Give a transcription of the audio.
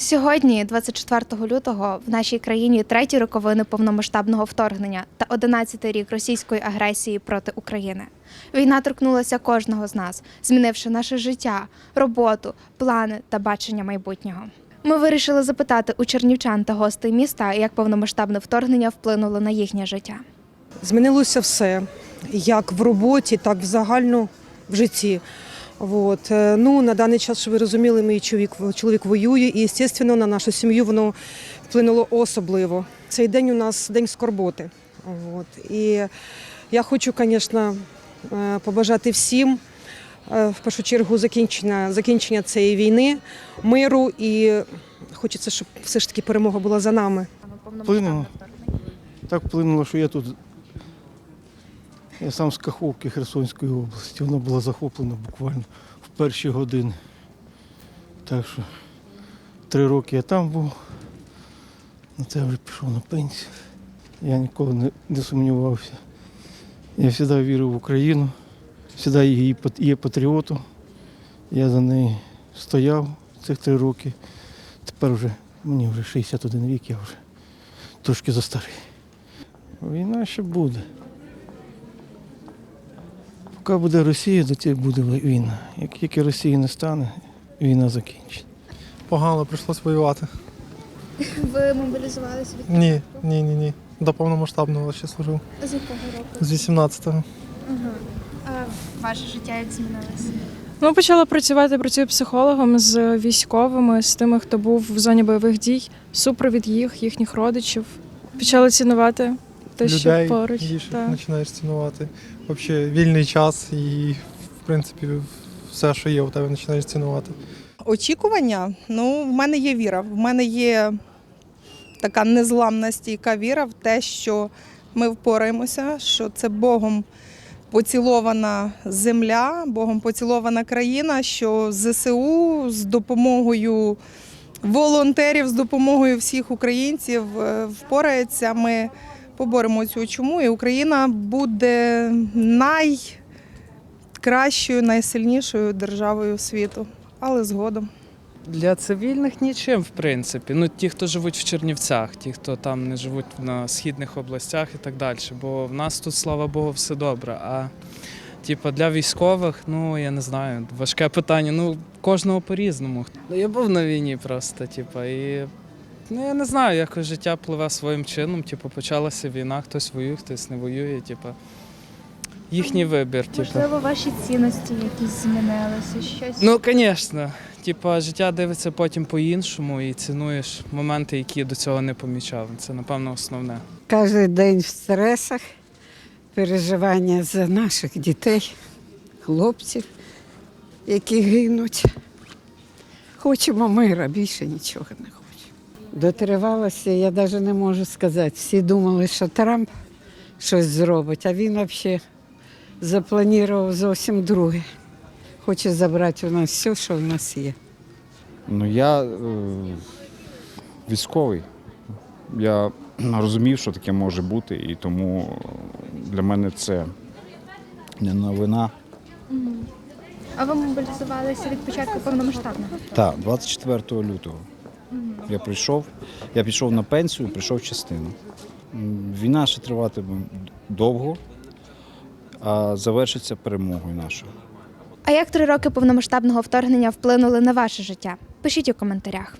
Сьогодні, 24 лютого, в нашій країні треті роковини повномасштабного вторгнення та 11-й рік російської агресії проти України. Війна торкнулася кожного з нас, змінивши наше життя, роботу, плани та бачення майбутнього. Ми вирішили запитати у чернівчан та гостей міста, як повномасштабне вторгнення вплинуло на їхнє життя. Змінилося все, як в роботі, так і в загально в житті. От. е, Ну, на даний час, щоб ви розуміли, мій чоловік, чоловік воює, і, звісно, на нашу сім'ю воно вплинуло особливо. Цей день у нас день скорботи. От. І я хочу, звісно, е, побажати всім, е, в першу чергу, закінчення, закінчення цієї війни, миру і хочеться, щоб все ж таки перемога була за нами. Вплинуло. Так вплинуло, що я тут. Я сам з Каховки Херсонської області. Вона була захоплена буквально в перші години. Так що три роки я там був, на це вже пішов на пенсію. Я ніколи не, не сумнівався. Я завжди вірив в Україну, завжди її є патріотом. Я за неї стояв цих три роки. Тепер вже мені вже 61 рік, я вже трошки застарий. Війна ще буде. Поки буде Росія, до тих буде війна. Як тільки Росії не стане, війна закінчиться. Погано прийшлось воювати. Ви мобілізувалися від Ні, ні, ні, ні. До повномасштабного ще служив. з якого року? З 18-го. А ваше життя як змінилося? Ну, почала працювати, працюю психологом з військовими, з тими, хто був в зоні бойових дій, супровід їх, їхніх родичів. Почала цінувати те, що Людей поруч. більше Так. починаєш цінувати. Взагалі в час і, в принципі, все, що є, у тебе починаєш цінувати. Очікування. Ну, в мене є віра. В мене є така незламна стійка віра в те, що ми впораємося, що це Богом поцілована земля, Богом поцілована країна, що ЗСУ з допомогою волонтерів, з допомогою всіх українців е, впорається. Ми поборемо цю чуму, і Україна буде найкращою, найсильнішою державою світу, але згодом. Для цивільних нічим, в принципі. Ну, ті, хто живуть в Чернівцях, ті, хто там не живуть на східних областях і так далі. Бо в нас тут, слава Богу, все добре. А типу, для військових, ну я не знаю, важке питання. Ну, кожного по-різному. Ну, я був на війні просто, типу, і ну я не знаю, якось життя пливе своїм чином. Типу, почалася війна, хтось воює, хтось не воює. Типу, їхній вибір. Типу. Можливо, ваші цінності якісь змінилися, щось. Ну, звісно. Типа, життя дивиться потім по-іншому і цінуєш моменти, які до цього не помічав. Це, напевно, основне. Кожен день в стресах, переживання за наших дітей, хлопців, які гинуть. Хочемо мира, більше нічого не хочемо. Дотривалося, я навіть не можу сказати. Всі думали, що Трамп щось зробить, а він взагалі запланував зовсім друге. Хоче забрати у нас все, що в нас є. Ну я е, військовий. Я розумів, що таке може бути, і тому для мене це не новина. А ви мобілізувалися від початку повномасштабного? Так, 24 лютого я прийшов, я пішов на пенсію, прийшов частину. Війна ще триватиме довго, а завершиться перемогою нашою. А як три роки повномасштабного вторгнення вплинули на ваше життя? Пишіть у коментарях.